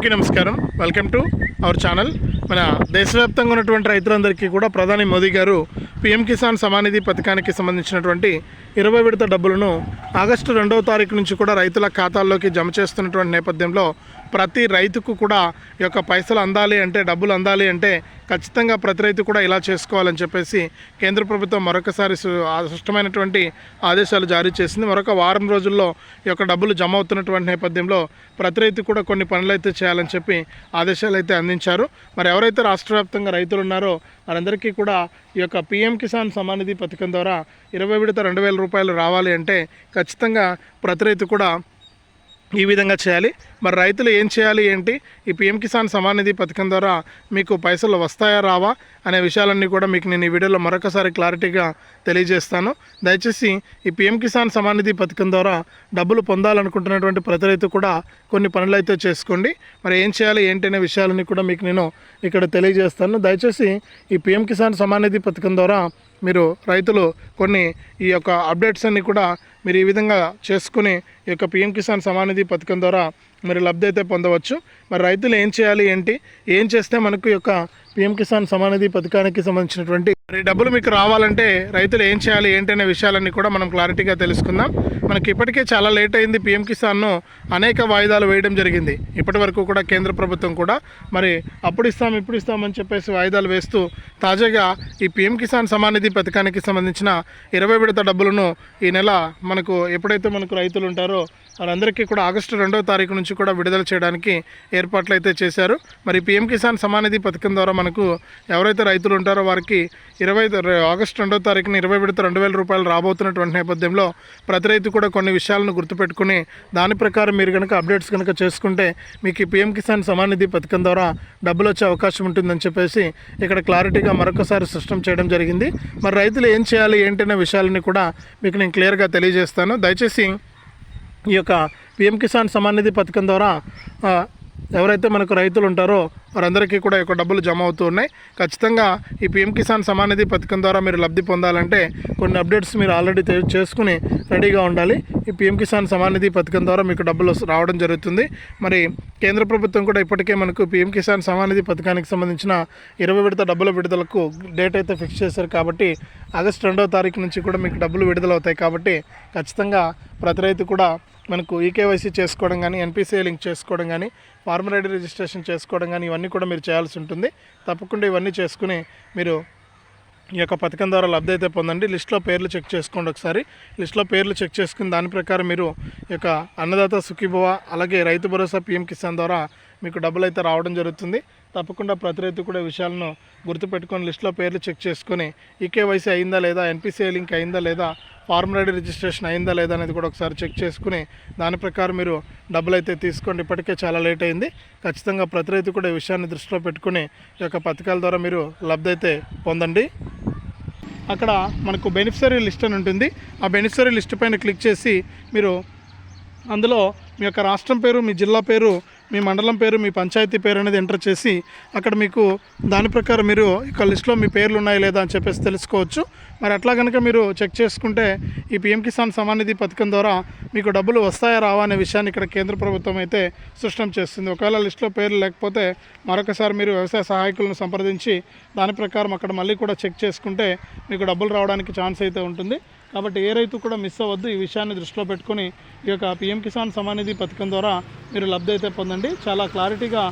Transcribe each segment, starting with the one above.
అందరికీ నమస్కారం. Welcome to our channel మన దేశవ్యాప్తంగా ఉన్నటువంటి రైతులందరికీ కూడా ప్రధాని మోదీ గారు పిఎం కిసాన్ సమానిధి పథకానికి సంబంధించినటువంటి ఇరవై విడత డబ్బులను ఆగస్టు రెండవ తారీఖు నుంచి కూడా రైతుల ఖాతాల్లోకి జమ చేస్తున్నటువంటి నేపథ్యంలో ప్రతి రైతుకు కూడా ఈ యొక్క పైసలు అందాలి అంటే డబ్బులు అందాలి అంటే ఖచ్చితంగా ప్రతి రైతు కూడా ఇలా చేసుకోవాలని చెప్పేసి కేంద్ర ప్రభుత్వం మరొకసారి సు- స్పష్టమైనటువంటి ఆదేశాలు జారీ చేసింది. మరొక వారం రోజుల్లో ఈ యొక్క డబ్బులు జమ అవుతున్నటువంటి నేపథ్యంలో ప్రతి రైతు కూడా కొన్ని పనులు అయితే చేయాలని చెప్పి ఆదేశాలు అయితే అందించారు. మరి ఎవరైతే రాష్ట్ర వ్యాప్తంగా రైతులు ఉన్నారో వారందరికీ కూడా ఈ యొక్క పిఎం కిసాన్ సమానిధి పథకం ద్వారా ఇరవై విడత రెండు వేల రూపాయలు రావాలి అంటే ఖచ్చితంగా ప్రతి రైతు కూడా ఈ విధంగా చేయాలి. మరి రైతులు ఏం చేయాలి ఏంటి? ఈ పిఎం కిసాన్ సమాన్ నిధి పథకం ద్వారా మీకు పైసలు వస్తాయా రావా అనే విషయాలన్నీ కూడా మీకు నేను ఈ వీడియోలో మరొకసారి క్లారిటీగా తెలియజేస్తాను. దయచేసి ఈ పిఎం కిసాన్ సమాన్ నిధి పథకం ద్వారా డబ్బులు పొందాలనుకుంటున్నటువంటి ప్రతి రైతు కూడా కొన్ని పనులు అయితే చేసుకోండి. మరి ఏం చేయాలి ఏంటి అనే విషయాలన్నీ కూడా మీకు నేను ఇక్కడ తెలియజేస్తాను. దయచేసి ఈ పిఎం కిసాన్ సమాన్ నిధి పథకం ద్వారా మీరు రైతులు కొన్ని ఈ యొక్క అప్డేట్స్ అన్ని కూడా మీరు ఈ విధంగా చేసుకుని ఈ యొక్క పిఎం కిసాన్ సమానిధి పథకం ద్వారా మీరు లబ్ధి అయితే పొందవచ్చు. మరి రైతులు ఏం చేయాలి ఏంటి? ఏం చేస్తే మనకు ఈ యొక్క పిఎం కిసాన్ సమానిధి పథకానికి సంబంధించినటువంటి మరి డబ్బులు మీకు రావాలంటే రైతులు ఏం చేయాలి ఏంటనే విషయాలన్నీ కూడా మనం క్లారిటీగా తెలుసుకుందాం. మనకి ఇప్పటికే చాలా లేట్ అయింది పిఎం కిసాన్ను అనేక వాయిదాలు వేయడం జరిగింది. ఇప్పటి వరకు కూడా కేంద్ర ప్రభుత్వం కూడా మరి అప్పుడు ఇస్తాం ఇప్పుడు ఇస్తామని చెప్పేసి వాయిదాలు వేస్తూ తాజాగా ఈ పిఎం కిసాన్ సమానిధి పథకానికి సంబంధించిన ఇరవై విడత డబ్బులను ఈ నెల మనకు ఎప్పుడైతే మనకు రైతులు ఉంటారో వారందరికీ కూడా ఆగస్టు రెండవ తారీఖు నుంచి కూడా విడుదల చేయడానికి ఏర్పాట్లు అయితే చేశారు. మరి పిఎం కిసాన్ సమానిధి పథకం ద్వారా మనకు ఎవరైతే రైతులు ఉంటారో వారికి ఇరవై ఆగస్టు రెండవ తారీఖున ఇరవై విడత రెండు వేల రూపాయలు రాబోతున్నటువంటి నేపథ్యంలో ప్రతి రైతు కూడా కొన్ని విషయాలను గుర్తుపెట్టుకుని దాని ప్రకారం మీరు కనుక అప్డేట్స్ కనుక చేసుకుంటే మీకు ఈ పిఎం కిసాన్ సమానిధి పథకం ద్వారా డబ్బులు వచ్చే అవకాశం ఉంటుందని చెప్పేసి ఇక్కడ క్లారిటీగా మరొకసారి సిస్టమ్ చేయడం జరిగింది. మరి రైతులు ఏం చేయాలి ఏంటనే విషయాలని కూడా మీకు నేను క్లియర్గా తెలియజేస్తాను. దయచేసి ఈ యొక్క పిఎం కిసాన్ సమాన్ నిధి పథకం ద్వారా ఎవరైతే మనకు రైతులు ఉంటారో వారందరికీ కూడా యొక్క డబ్బులు జమ అవుతూ ఉన్నాయి. ఖచ్చితంగా ఈ పిఎం కిసాన్ సమాన్ నిధి పథకం ద్వారా మీరు లబ్ధి పొందాలంటే కొన్ని అప్డేట్స్ మీరు ఆల్రెడీ చేసుకుని రెడీగా ఉండాలి. ఈ పిఎం కిసాన్ సమాన్ నిధి పథకం ద్వారా మీకు డబ్బులు రావడం జరుగుతుంది. మరి కేంద్ర ప్రభుత్వం కూడా ఇప్పటికే మనకు పిఎం కిసాన్ సమాన్ నిధి పథకానికి సంబంధించిన ఇరవై విడత డబ్బుల విడుదలకు డేట్ అయితే ఫిక్స్ చేశారు కాబట్టి ఆగస్ట్ రెండవ తారీఖు నుంచి కూడా మీకు డబ్బులు విడుదలవుతాయి కాబట్టి ఖచ్చితంగా ప్రతి రైతు కూడా మనకు ఈకేవైసీ చేసుకోవడం కానీ ఎన్పిసిఐ లింక్ చేసుకోవడం కానీ ఫార్మర్ ఐడి రిజిస్ట్రేషన్ చేసుకోవడం కానీ ఇవన్నీ కూడా మీరు చేయాల్సి ఉంటుంది. తప్పకుండా ఇవన్నీ చేసుకుని మీరు ఈ యొక్క పథకం ద్వారా లబ్ధి అయితే పొందండి. లిస్ట్లో పేర్లు చెక్ చేసుకోండి ఒకసారి. లిస్ట్లో పేర్లు చెక్ చేసుకుని దాని ప్రకారం మీరు ఈ యొక్క అన్నదాత సుఖీభవ అలాగే రైతు భరోసా పిఎం కిసాన్ ద్వారా మీకు డబ్బులు అయితే రావడం జరుగుతుంది. తప్పకుండా ప్రతి రైతు కూడా విషయాలను గుర్తుపెట్టుకొని లిస్ట్లో పేర్లు చెక్ చేసుకొని ఈకేవైసీ అయిందా లేదా ఎన్పిసిఐ లింక్ అయిందా లేదా ఫార్మ్ ఐడి రిజిస్ట్రేషన్ అయిందా లేదా అనేది కూడా ఒకసారి చెక్ చేసుకుని దాని ప్రకారం మీరు డబ్బులు అయితే తీసుకోండి. ఇప్పటికే చాలా లేట్ అయింది. ఖచ్చితంగా ప్రతి రైతు కూడా ఈ విషయాన్ని దృష్టిలో పెట్టుకుని ఈ యొక్క పథకాల ద్వారా మీరు లబ్ధి అయితే పొందండి. అక్కడ మనకు బెనిఫిషరీ లిస్ట్ అని ఉంటుంది. ఆ బెనిఫిషరీ లిస్ట్ పైన క్లిక్ చేసి మీరు అందులో మీ యొక్క రాష్ట్రం పేరు మీ జిల్లా పేరు మీ మండలం పేరు మీ పంచాయతీ పేరు అనేది ఎంటర్ చేసి అక్కడ మీకు దాని ప్రకారం మీరు ఇక లిస్ట్లో మీ పేర్లు ఉన్నాయా లేదా అని చెప్పేసి తెలుసుకోవచ్చు. మరి అట్లా కనుక మీరు చెక్ చేసుకుంటే ఈ పిఎం కిసాన్ సమానిధి పథకం ద్వారా మీకు డబ్బులు వస్తాయా రావా అనే విషయాన్ని ఇక్కడ కేంద్ర ప్రభుత్వం అయితే స్పష్టం చేస్తుంది. ఒకవేళ లిస్ట్లో పేర్లు లేకపోతే మరొకసారి మీరు వ్యవసాయ సహాయకులను సంప్రదించి దాని ప్రకారం అక్కడ మళ్ళీ కూడా చెక్ చేసుకుంటే మీకు డబ్బులు రావడానికి ఛాన్స్ అయితే ఉంటుంది. కాబట్టి ఏ రైతు కూడా మిస్ అవ్వద్దు. ఈ విషయాన్ని దృష్టిలో పెట్టుకొని ఈ యొక్క పిఎం కిసాన్ సమానిధి పథకం ద్వారా మీరు లబ్ధి అయితే పొందండి. చాలా క్లారిటీగా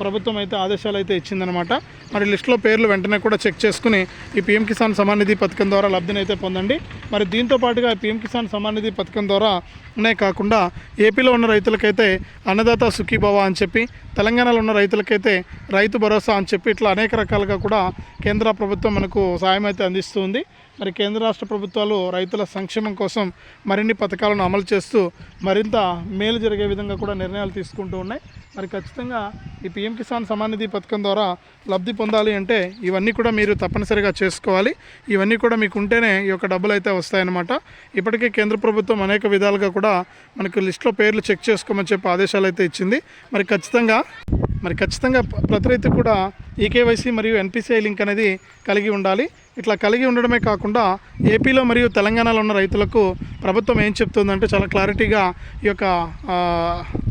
ప్రభుత్వం అయితే ఆదేశాలు అయితే ఇచ్చిందనమాట మరి లిస్టులో పేర్లు వెంటనే కూడా చెక్ చేసుకుని ఈ పిఎం కిసాన్ సమానిధి పథకం ద్వారా లబ్ధిని అయితే పొందండి. మరి దీంతో పాటుగా పిఎం కిసాన్ సమానిధి పథకం ద్వారానే కాకుండా ఏపీలో ఉన్న రైతులకైతే అన్నదాత సుఖీభవ అని చెప్పి తెలంగాణలో ఉన్న రైతులకైతే రైతు భరోసా అని చెప్పి ఇట్లా అనేక రకాలుగా కూడా కేంద్ర ప్రభుత్వం మనకు సాయం అయితే అందిస్తుంది మరి కేంద్ర రాష్ట్ర ప్రభుత్వాలు రైతుల సంక్షేమం కోసం మరిన్ని పథకాలను అమలు చేస్తూ మరింత మేలు జరిగే విధంగా కూడా నిర్ణయాలు తీసుకుంటూ ఉన్నాయి. మరి ఖచ్చితంగా ఈ పిఎం కిసాన్ సమాన్ నిధి పథకం ద్వారా లబ్ధి పొందాలి అంటే ఇవన్నీ కూడా మీరు తప్పనిసరిగా చేసుకోవాలి. ఇవన్నీ కూడా మీకు ఉంటేనే ఈ యొక్క డబ్బులు అయితే వస్తాయన్నమాట. ఇప్పటికే కేంద్ర ప్రభుత్వం అనేక విధాలుగా కూడా మనకు లిస్ట్లో పేర్లు చెక్ చేసుకోమని చెప్పి ఆదేశాలు అయితే ఇచ్చింది. మరి ఖచ్చితంగా మరి ఖచ్చితంగా ప్రతి రైతు కూడా ఈకేవైసీ మరియు ఎన్పిసిఐ లింక్ అనేది కలిగి ఉండాలి. ఇట్లా కలిగి ఉండడమే కాకుండా ఏపీలో మరియు తెలంగాణలో ఉన్న రైతులకు ప్రభుత్వం ఏం చెప్తుందంటే చాలా క్లారిటీగా ఈ యొక్క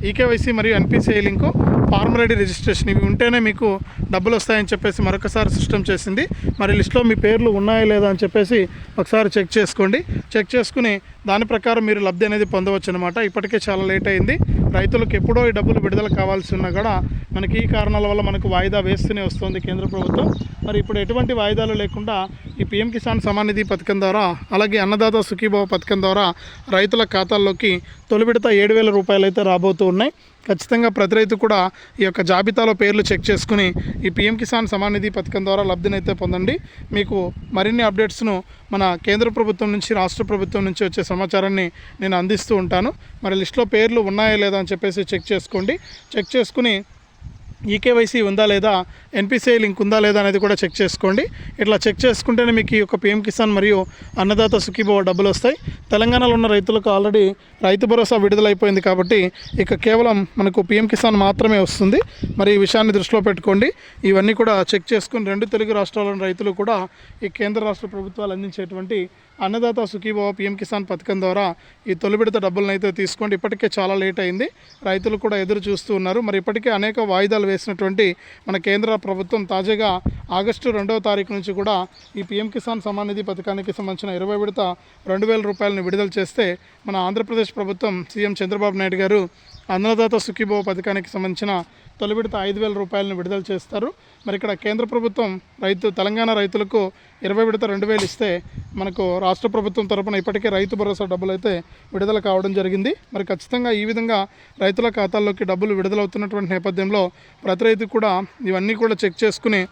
ఈకేవైసీ మరియు NPCI link form ready registration ఇవి ఉంటేనే మీకు డబ్బులు వస్తాయని చెప్పేసి మరొకసారి సిస్టమ్ చేసింది. మరి లిస్ట్లో మీ పేర్లు ఉన్నాయా లేదా అని చెప్పేసి ఒకసారి చెక్ చేసుకోండి. చెక్ చేసుకుని దాని ప్రకారం మీరు లబ్ధి అనేది పొందవచ్చు అనమాట ఇప్పటికే చాలా లేట్ అయింది. రైతులకు ఎప్పుడో ఈ డబ్బులు విడుదల కావాల్సి ఉన్నా కూడా మనకి ఈ కారణాల వల్ల మనకు వాయిదా వేస్తూనే వస్తుంది కేంద్ర ప్రభుత్వం. మరి ఇప్పుడు ఎటువంటి వాయిదాలు లేకుండా ఈ పిఎం కిసాన్ సమాన్ నిధి పథకం ద్వారా అలాగే అన్నదాత సుఖీభావ పథకం ద్వారా రైతుల ఖాతాల్లోకి తొలి విడత ఏడు వేల రూపాయలు అయితే రాబోతూ ఉన్నాయి. ఖచ్చితంగా ప్రతి రైతు కూడా ఈ యొక్క జాబితాలో పేర్లు చెక్ చేసుకుని ఈ పిఎం కిసాన్ సమాన్ నిధి పథకం ద్వారా లబ్ధినైతే పొందండి. మీకు మరిన్ని అప్డేట్స్ను మన కేంద్ర ప్రభుత్వం నుంచి రాష్ట్ర ప్రభుత్వం నుంచి వచ్చే సమాచారాన్ని నేను అందిస్తూ ఉంటాను. మరి లిస్ట్లో పేర్లు ఉన్నాయా లేదా అని చెప్పేసి చెక్ చేసుకోండి. చెక్ చేసుకుని ఈకేవైసీ ఉందా లేదా ఎన్పిసిఐ లింక్ ఉందా లేదా అనేది కూడా చెక్ చేసుకోండి. ఇట్లా చెక్ చేసుకుంటేనే మీకు ఈ యొక్క పిఎం కిసాన్ మరియు అన్నదాత సుఖీభవ డబ్బులు వస్తాయి. తెలంగాణలో ఉన్న రైతులకు ఆల్రెడీ రైతు భరోసా విడుదలైపోయింది కాబట్టి ఇక కేవలం మనకు పిఎం కిసాన్ మాత్రమే వస్తుంది. మరి ఈ విషయాన్ని దృష్టిలో పెట్టుకోండి. ఇవన్నీ కూడా చెక్ చేసుకుని రెండు తెలుగు రాష్ట్రాల్లోని రైతులు కూడా ఈ కేంద్ర రాష్ట్ర ప్రభుత్వాలు అందించేటువంటి అన్నదాత సుఖీభవ పిఎం కిసాన్ పథకం ద్వారా ఈ తొలి విడత డబ్బులను అయితే తీసుకోండి. ఇప్పటికే చాలా లేట్ అయింది. రైతులు కూడా ఎదురు చూస్తూ ఉన్నారు. మరి ఇప్పటికే అనేక వాయిదాలు వేసినటువంటి మన కేంద్ర ప్రభుత్వం తాజాగా ఆగస్టు రెండవ తారీఖు నుంచి కూడా ఈ పిఎం కిసాన్ సమాన్ నిధి పథకానికి సంబంధించిన ఇరవై విడత రెండు వేల రూపాయలను విడుదల చేస్తే మన ఆంధ్రప్రదేశ్ ప్రభుత్వం సీఎం చంద్రబాబు నాయుడు గారు అన్నదాత సుఖీభవ పథకానికి సంబంధించిన తొలి విడత ఐదు వేల రూపాయలను విడుదల చేస్తారు. మరి ఇక్కడ కేంద్ర ప్రభుత్వం రైతు తెలంగాణ రైతులకు ఇరవై విడత రెండు వేలు ఇస్తే మనకు రాష్ట్ర ప్రభుత్వం తరపున ఇప్పటికే రైతు భరోసా డబ్బులు అయితే విడుదల కావడం జరిగింది. మరి ఖచ్చితంగా ఈ విధంగా రైతుల ఖాతాల్లోకి డబ్బులు విడుదలవుతున్నటువంటి నేపథ్యంలో ప్రతి రైతు కూడా ఇవన్నీ కూడా చెక్ చేసుకుని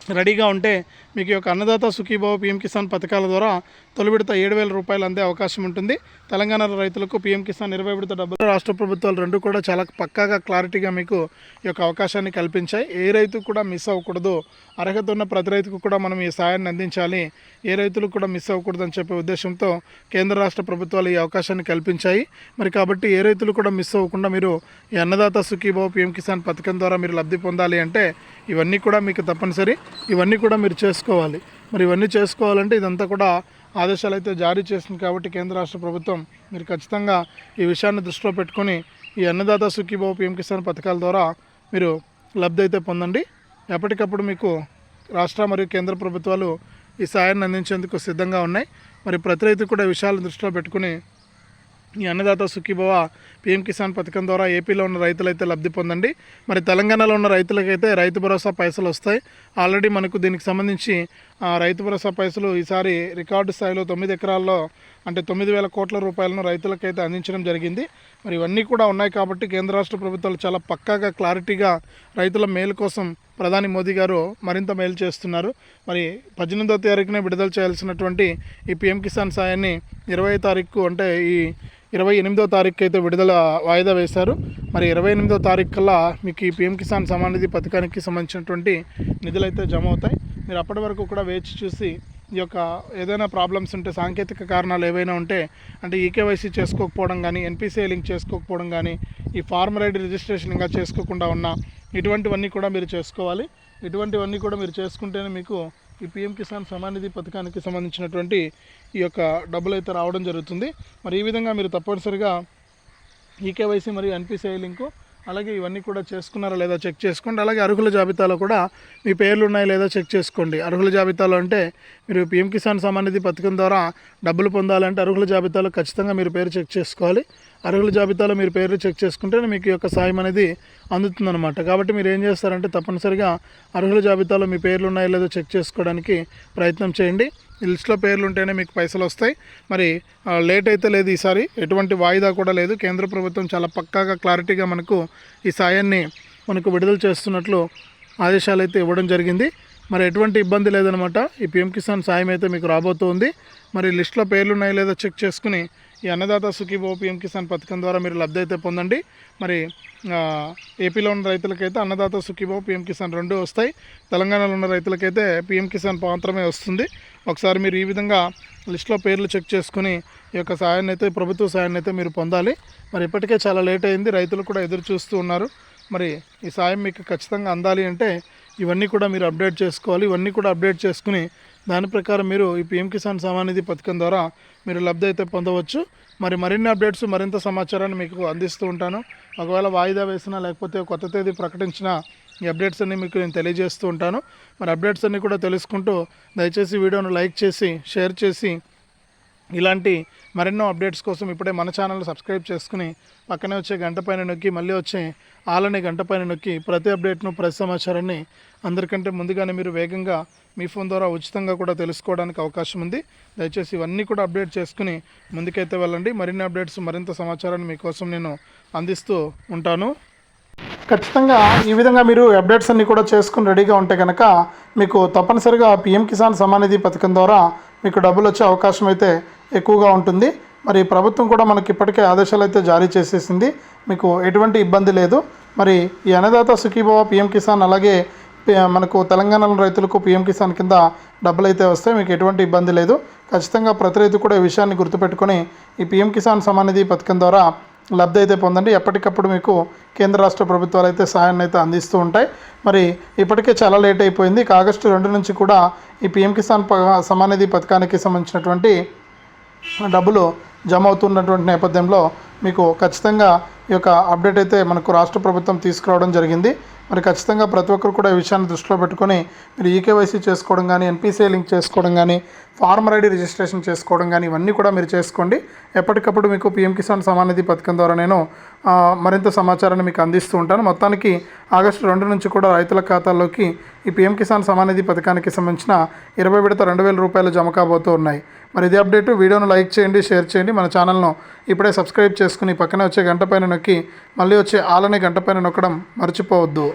రెడీగా ఉంటే మీకు యొక్క అన్నదాత సుఖీభావ పీఎం కిసాన్ పథకాల ద్వారా తొలి విడత ఏడు వేల రూపాయలు అందే అవకాశం ఉంటుంది. తెలంగాణ రైతులకు పీఎం కిసాన్ ఇరవై విడత డబ్బులు రాష్ట్ర ప్రభుత్వాలు రెండు కూడా చాలా పక్కాగా క్లారిటీగా మీకు ఈ యొక్క అవకాశాన్ని కల్పించాయి. ఏ రైతు కూడా మిస్ అవ్వకూడదు. అర్హత ఉన్న ప్రతి రైతుకు కూడా మనం ఈ సాయాన్ని అందించాలి. ఏ రైతులకు కూడా మిస్ అవ్వకూడదు అని చెప్పే ఉద్దేశంతో కేంద్ర రాష్ట్ర ప్రభుత్వాలు ఈ అవకాశాన్ని కల్పించాయి. మరి కాబట్టి ఏ రైతులు కూడా మిస్ అవ్వకుండా మీరు ఈ అన్నదాత సుఖీభావ పీఎం కిసాన్ పథకం ద్వారా మీరు లబ్ధి పొందాలి అంటే ఇవన్నీ కూడా మీకు తప్పనిసరి. ఇవన్నీ కూడా మీరు చేసుకోవాలి. మరి ఇవన్నీ చేసుకోవాలంటే ఇదంతా కూడా ఆదేశాలు అయితే జారీ చేసింది కాబట్టి కేంద్ర రాష్ట్ర ప్రభుత్వం మీరు ఖచ్చితంగా ఈ విషయాన్ని దృష్టిలో పెట్టుకొని ఈ అన్నదాత సుఖీభావ పీఎం కిసాన్ పథకాల ద్వారా మీరు లబ్ధి అయితే పొందండి. ఎప్పటికప్పుడు మీకు రాష్ట్ర మరియు కేంద్ర ప్రభుత్వాలు ఈ సాయాన్ని అందించేందుకు సిద్ధంగా ఉన్నాయి. మరి ప్రతి రైతు కూడా విషయాలను దృష్టిలో పెట్టుకుని ఈ అన్నదాత సుఖీభవ పిఎం కిసాన్ పథకం ద్వారా ఏపీలో ఉన్న రైతులైతే లబ్ధి పొందండి. మరి తెలంగాణలో ఉన్న రైతులకైతే రైతు భరోసా పైసలు వస్తాయి. ఆల్రెడీ మనకు దీనికి సంబంధించి ఆ, రైతు భరోసా పైసలు ఈసారి రికార్డు స్థాయిలో తొమ్మిది ఎకరాల్లో అంటే తొమ్మిది వేల కోట్ల రూపాయలను రైతులకైతే అందించడం జరిగింది. మరి ఇవన్నీ కూడా ఉన్నాయి కాబట్టి కేంద్ర రాష్ట్ర ప్రభుత్వాలు చాలా పక్కాగా క్లారిటీగా రైతుల మేలు కోసం ప్రధాని మోదీ గారు మరింత మేలు చేస్తున్నారు. మరి పద్దెనిమిదో తారీఖునే విడుదల చేయాల్సినటువంటి ఈ పిఎం కిసాన్ సాయాన్ని ఇరవై తారీఖు అంటే ఈ ఇరవై ఎనిమిదో తారీఖు అయితే విడుదల వాయిదా వేశారు. మరి ఇరవై ఎనిమిదో తారీఖు కల్లా మీకు ఈ పిఎం కిసాన్ సమాన్ నిధి పథకానికి సంబంధించినటువంటి నిధులు అయితే జమ అవుతాయి మీరు అప్పటి వరకు కూడా వేచి చూసి ఈ యొక్క ఏదైనా ప్రాబ్లమ్స్ ఉంటే సాంకేతిక కారణాలు ఏవైనా ఉంటే అంటే ఈకేవైసీ చేసుకోకపోవడం కానీ ఎన్పిసిఐ లింక్ చేసుకోకపోవడం కానీ ఈ ఫార్మర్ ఐడి రిజిస్ట్రేషన్ ఇంకా చేసుకోకుండా ఉన్న ఇటువంటివన్నీ కూడా మీరు చేసుకోవాలి. ఇటువంటివన్నీ కూడా మీరు చేసుకుంటేనే మీకు ఈ పిఎం కిసాన్ సమాన్ నిధి పథకానికి సంబంధించినటువంటి ఈ యొక్క డబ్బులు అయితే రావడం జరుగుతుంది. మరి ఈ విధంగా మీరు తప్పనిసరిగా ఈకేవైసీ మరియు ఎన్పిసిఐ లింకు అలాగే ఇవన్నీ కూడా చేసుకున్నారా లేదా చెక్ చేసుకోండి. అలాగే అర్హుల జాబితాలో కూడా మీ పేర్లు ఉన్నాయా లేదా చెక్ చేసుకోండి. అర్హుల జాబితాలో అంటే మీరు పిఎం కిసాన్ సమాన్ పథకం ద్వారా డబ్బులు పొందాలంటే అర్హుల జాబితాలో ఖచ్చితంగా మీరు పేరు చెక్ చేసుకోవాలి. అర్హుల జాబితాలో మీరు పేర్లు చెక్ చేసుకుంటే మీకు యొక్క సాయం అనేది అందుతుందన్నమాట. కాబట్టి మీరు ఏం చేస్తారంటే తప్పనిసరిగా అర్హుల జాబితాలో మీ పేర్లు ఉన్నాయో లేదో చెక్ చేసుకోవడానికి ప్రయత్నం చేయండి. లిస్ట్లో పేర్లు ఉంటేనే మీకు పైసలు వస్తాయి. మరి లేట్ అయితే లేదు ఈసారి. ఎటువంటి వాయిదా కూడా లేదు. కేంద్ర ప్రభుత్వం చాలా పక్కాగా క్లారిటీగా మనకు ఈ సాయాన్ని మనకు విడుదల చేస్తున్నట్లు ఆదేశాలు అయితే ఇవ్వడం జరిగింది. మరి ఎటువంటి ఇబ్బంది లేదనమాట. ఈ పిఎం కిసాన్ సాయం అయితే మీకు రాబోతుంది. మరి లిస్ట్లో పేర్లు ఉన్నాయో లేదో చెక్ చేసుకుని ఈ అన్నదాత సుఖీభో పిఎం కిసాన్ పథకం ద్వారా మీరు లబ్ధి అయితే పొందండి. మరి ఏపీలో ఉన్న రైతులకైతే అన్నదాత సుఖీభో పిఎం కిసాన్ రెండు వస్తాయి. తెలంగాణలో ఉన్న రైతులకైతే పిఎం కిసాన్ మాత్రమే వస్తుంది. ఒకసారి మీరు ఈ విధంగా లిస్ట్లో పేర్లు చెక్ చేసుకుని ఈ యొక్క సాయాన్ని అయితే ప్రభుత్వ సాయాన్ని అయితే మీరు పొందాలి. మరి ఇప్పటికే చాలా లేట్ అయింది. రైతులు కూడా ఎదురు చూస్తూ ఉన్నారు. మరి ఈ సాయం మీకు ఖచ్చితంగా అందాలి అంటే ఇవన్నీ కూడా మీరు అప్డేట్ చేసుకోవాలి. ఇవన్నీ కూడా అప్డేట్ చేసుకుని దాని ప్రకారం మీరు ఈ పిఎం కిసాన్ సమానిధి పథకం ద్వారా మీరు లబ్ధి అయితే పొందవచ్చు. మరి మరిన్ని అప్డేట్స్ మరింత సమాచారాన్ని మీకు అందిస్తూ ఉంటాను. ఒకవేళ వాయిదా వేసినా లేకపోతే కొత్త తేదీ ప్రకటించిన ఈ అప్డేట్స్ అన్ని మీకు నేను తెలియజేస్తూ ఉంటాను. మరి అప్డేట్స్ అన్నీ కూడా తెలుసుకుంటూ దయచేసి వీడియోను లైక్ చేసి షేర్ చేసి ఇలాంటి మరెన్నో అప్డేట్స్ కోసం ఇప్పుడే మన ఛానల్ సబ్స్క్రైబ్ చేసుకుని పక్కనే వచ్చే గంట పైన నొక్కి మళ్ళీ వచ్చే ఆలనే గంట పైన నొక్కి ప్రతి అప్డేట్ను ప్రతి సమాచారాన్ని అందరికంటే ముందుగానే మీరు వేగంగా మీ ఫోన్ ద్వారా ఉచితంగా కూడా తెలుసుకోవడానికి అవకాశం ఉంది. దయచేసి ఇవన్నీ కూడా అప్డేట్ చేసుకుని ముందుకైతే వెళ్ళండి. మరిన్ని అప్డేట్స్ మరింత సమాచారాన్ని మీకోసం నేను అందిస్తూ ఉంటాను. ఖచ్చితంగా ఈ విధంగా మీరు అప్డేట్స్ అన్నీ కూడా చేసుకుని రెడీగా ఉంటే కనుక మీకు తప్పనిసరిగా పిఎం కిసాన్ సమానిధి పథకం ద్వారా మీకు డబ్బులు వచ్చే అవకాశం అయితే ఎక్కువగా ఉంటుంది. మరి ప్రభుత్వం కూడా మనకి ఇప్పటికే ఆదేశాలు అయితే జారీ చేసేసింది. మీకు ఎటువంటి ఇబ్బంది లేదు. మరి ఈ అన్నదాత సుఖీభవ పిఎం కిసాన్ అలాగే మనకు తెలంగాణలో రైతులకు పిఎం కిసాన్ కింద డబ్బులు అయితే వస్తాయి మీకు ఎటువంటి ఇబ్బంది లేదు. ఖచ్చితంగా ప్రతి రైతు కూడా ఈ విషయాన్ని గుర్తుపెట్టుకొని ఈ పిఎం కిసాన్ సమానిధి పథకం ద్వారా లబ్ధి అయితే పొందండి. ఎప్పటికప్పుడు మీకు కేంద్ర రాష్ట్ర ప్రభుత్వాలు అయితే సహాయాన్ని అయితే అందిస్తూ ఉంటాయి. మరి ఇప్పటికే చాలా లేట్ అయిపోయింది. ఇక ఆగస్టు రెండు నుంచి కూడా ఈ పిఎం కిసాన్ ప- సమానిధి పథకానికి సంబంధించినటువంటి డబ్బులు జమ అవుతున్నటువంటి నేపథ్యంలో మీకు ఖచ్చితంగా ఈ యొక్క అప్డేట్ అయితే మనకు రాష్ట్ర ప్రభుత్వం తీసుకురావడం జరిగింది. మరి ఖచ్చితంగా ప్రతి ఒక్కరు కూడా ఈ విషయాన్ని దృష్టిలో పెట్టుకొని మీరు ఈకేవైసీ చేసుకోవడం కానీ ఎన్పిసిఐ లింక్ చేసుకోవడం కానీ ఫార్మర్ ఐడి రిజిస్ట్రేషన్ చేసుకోవడం కానీ ఇవన్నీ కూడా మీరు చేసుకోండి. ఎప్పటికప్పుడు మీకు పిఎం కిసాన్ సమానిధి పథకం ద్వారా నేను మరింత సమాచారాన్ని మీకు అందిస్తూ ఉంటాను. మొత్తానికి ఆగస్టు రెండు నుంచి కూడా రైతుల ఖాతాల్లోకి ఈ పిఎం కిసాన్ సమానిధి పథకానికి సంబంధించిన ఇరవై విడత రెండు వేల రూపాయలు జమ కాబోతూ ఉన్నాయి. మరి ఇది అప్డేట్. వీడియోను లైక్ చేయండి షేర్ చేయండి. మన ఛానల్ను ఇప్పుడే సబ్స్క్రైబ్ చేసుకుని పక్కనే వచ్చే గంట పైన నొక్కి మళ్ళీ వచ్చే ఆలనే గంట పైన నొక్కడం మర్చిపోవద్దు.